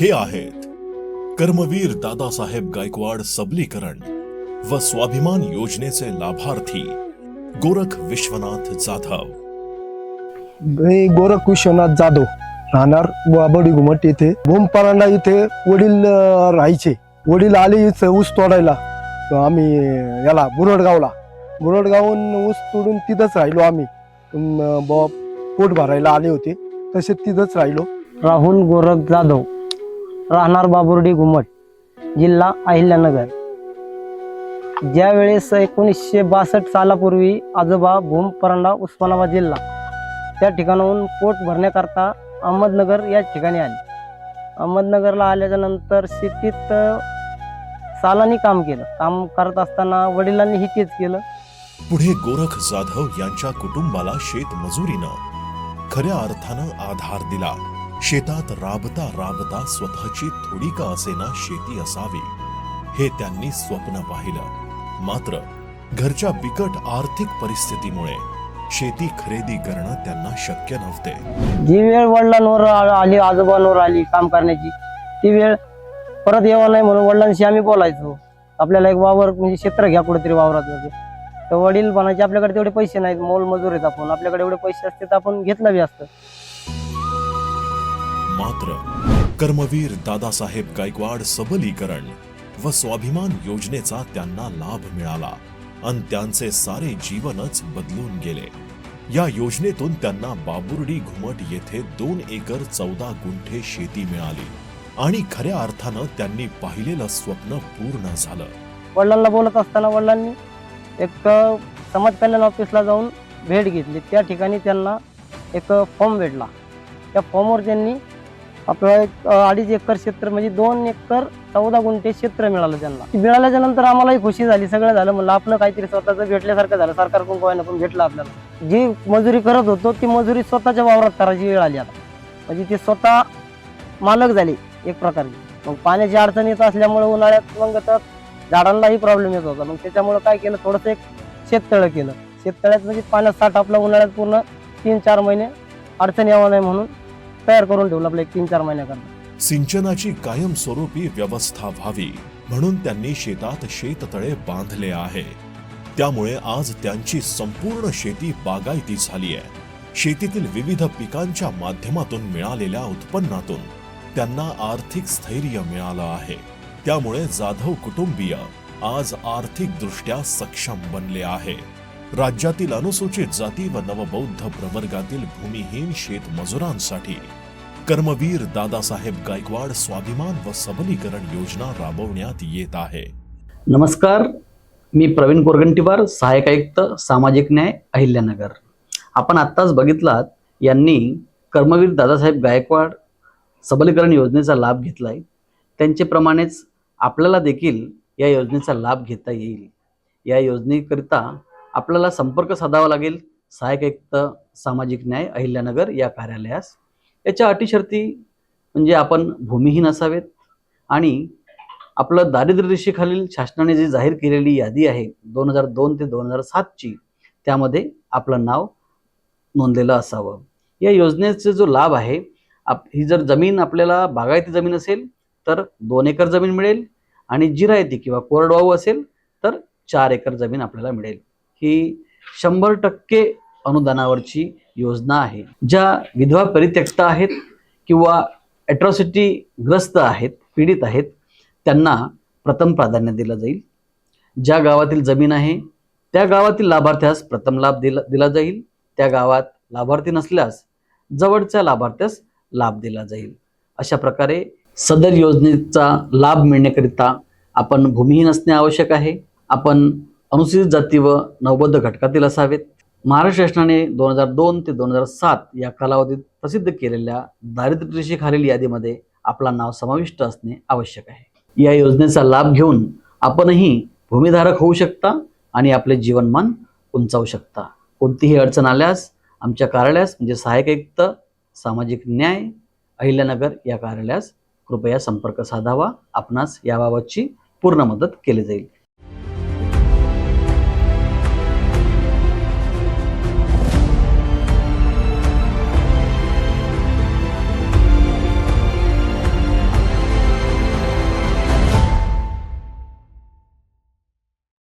हे आहेत कर्मवीर दादासाहेब गायकवाड सबलीकरण व स्वाभिमान योजनेचे लाभार्थी गोरख विश्वनाथ जाधव. मी गोरख विश्वनाथ जाधव राहणार बडी घुमट येथे. भूमपरांडा इथे वडील अं, राहायचे. वडील आले इथे ऊस तोडायला. तर आम्ही याला बुरडगावला. बुरडगावून ऊस तोडून तिथंच राहिलो आम्ही. अं, ब पोट भरायला आले होते. तसे तिथंच राहिलो. राहुल गोरख जाधव राहणार बाबुर्डी घुमट जिल्हा अहिल्यानगर. ज्या वेळेस एकोणीसशे बासष्ट सालापूर्वी आजोबा भूम परांडा उस्मानाबाद जिल्हा त्या ठिकाणाहून पोट भरण्याकरता अहमदनगर या ठिकाणी आले. अहमदनगरला आल्याच्यानंतर शेतीत सालानी काम केलं. काम करत असताना वडिलांनीही तेच केलं. पुढे गोरख जाधव यांच्या कुटुंबाला शेतमजुरीनं खऱ्या अर्थानं आधार दिला. शेतात राबता राबता स्वतःची थोडी का असेना शेती असावी हे त्यांनी स्वप्न पाहिलं. मात्र घरच्या बिकट आर्थिक परिस्थितीमुळे शेती खरेदी करणं त्यांना शक्य नव्हते. जी वेळ वडिलांवर आली आजोबांवर आली काम करण्याची ती वेळ परत यावा नाही म्हणून वडिलांशी आम्ही बोलायचो. आपल्याला एक वावर म्हणजे क्षेत्र घ्या कुठेतरी वावरात वगैरे. तर वडील म्हणायचे आपल्याकडे तेवढे पैसे नाहीत मोल मजूर आहेत आपण. आपल्याकडे एवढे पैसे असते तर आपण घेतलं बी असतं. मात्र कर्मवीर दादासाहेब गायकवाड सबलीकरण व स्वाभिमान योजनेचा त्यांना लाभ मिळाला आणि त्यांचे सारे जीवनच बदलून गेले. या योजनेतून त्यांना बाबुर्डी घुमट येथे दोन एकर चौदा गुंठे शेती मिळाली आणि खऱ्या अर्थानं त्यांनी पाहिलेलं स्वप्न पूर्ण झालं. वडिलांना बोलत असताना वडिलांनी एक समाज कल्याण ऑफिसला जाऊन भेट घेतली. त्या ठिकाणी त्यांना एक फॉर्म भेटला. त्या फॉर्मवर त्यांनी आपलं एक अडीच एकर क्षेत्र म्हणजे दोन एकर चौदा गुंठे क्षेत्र मिळालं त्यांना. ते मिळाल्याच्या नंतर आम्हालाही खुशी झाली. सगळं झालं म्हणलं आपलं काहीतरी स्वतःचं भेटल्यासारखं झालं. सरकारकडून कोणाला पण भेटलं आपल्याला. जी मजुरी करत होतो ती मजुरी स्वतःच्या वावरात करायची वेळ आली आता. म्हणजे ते स्वतः मालक झाले एक प्रकारची. मग पाण्याची अडचण येत असल्यामुळे उन्हाळ्यात मग तर झाडांनाही प्रॉब्लेम येत होता. मग त्याच्यामुळे काय केलं? थोडंसं एक शेततळं केलं. शेततळ्यात म्हणजे पाण्यात साठ आपला उन्हाळ्यात पूर्ण तीन चार महिने अडचण यावं नाही म्हणून तयार करून ठेवलं आपलं एक तीन चार महिन्याकरता. सिंचनाची कायमस्वरूपी व्यवस्था व्हावी म्हणून त्यांनी शेतात शेततळे बांधले आहे. त्यामुळे आज त्यांची संपूर्ण शेती बागायती झाली आहे. शेतीतील विविध पिकांच्या माध्यमातून मिळालेल्या उत्पन्नातून त्यांना आर्थिक स्थैर्य मिळालं आहे. त्यामुळे जाधव कुटुंबीय आज आर्थिकदृष्ट्या सक्षम बनले आहे. राज्यातील अनुसूचित जाती व नवबौद्ध प्रवर्गातील भूमिहीन शेतमजुरांसाठी कर्मवीर दादासाहेब गायकवाड स्वाभिमान व सबलीकरण योजना राबवण्यात येत आहे. नमस्कार मी प्रवीण कोरगंटीवार सहाय्यक आयुक्त सामाजिक न्याय अहिल्यानगर. आपण आत्ताच बघितलात यांनी कर्मवीर दादासाहेब गायकवाड सबलीकरण योजनेचा लाभ घेतला आहे त्यांच्याप्रमाणेच आपल्याला देखील या योजनेचा लाभ घेता येईल. या योजनेकरिता आपल्याला संपर्क साधावा लागेल. सहाय्यक आयुक्त सामाजिक न्याय अहिल्यानगर या कार्यालयास. याच्या अटी शर्ती म्हणजे आपण भूमिहीन असावेत आणि आपलं दारिद्र्य रेषेखालील शासनाने जी जाहीर केलेली यादी आहे दोन हजार दोन ते दोन हजार सातची त्यामध्ये आपलं नाव नोंदलेलं असावं. या योजनेचा जो लाभ आहे आप ही जर जमीन आपल्याला बागायती जमीन असेल तर दोन एकर जमीन मिळेल आणि जिरायती किंवा कोरडवाहू असेल तर चार एकर जमीन आपल्याला मिळेल. ही शंभर टक्के अनुदानावरची योजना आहे. ज्या विधवा परित्यक्त आहेत किंवा ॲट्रॉसिटी ग्रस्त आहेत पीडित आहेत त्यांना प्रथम प्राधान्य दिलं जाईल. ज्या गावातील जमीन आहे त्या गावातील लाभार्थ्यास प्रथम लाभ दिला दिला जाईल. त्या गावात लाभार्थी नसल्यास जवळच्या लाभार्थ्यास लाभ दिला जाईल. अशा प्रकारे सदर योजनेचा लाभ मिळण्याकरिता आपण भूमिहीन असणे आवश्यक आहे. आपण अनुसूचित जाती व नवबद्ध घटकातील असावेत. महाराष्ट्र शासनाने दोन हजार दोन ते दोन हजार सात या कालावधीत प्रसिद्ध केलेल्या दारिद्र्यरेषेखालील यादीमध्ये आपला नाव समाविष्ट असणे आवश्यक आहे. या योजनेचा लाभ घेऊन आपणही भूमिधारक होऊ शकता आणि आपले जीवनमान उंचावू शकता. कोणतीही अडचण आल्यास आमच्या कार्यालयास म्हणजे सहाय्यक आयुक्त सामाजिक न्याय अहिल्यानगर या कार्यालयास कृपया संपर्क साधावा. आपणास याबाबतची पूर्ण मदत केली जाईल.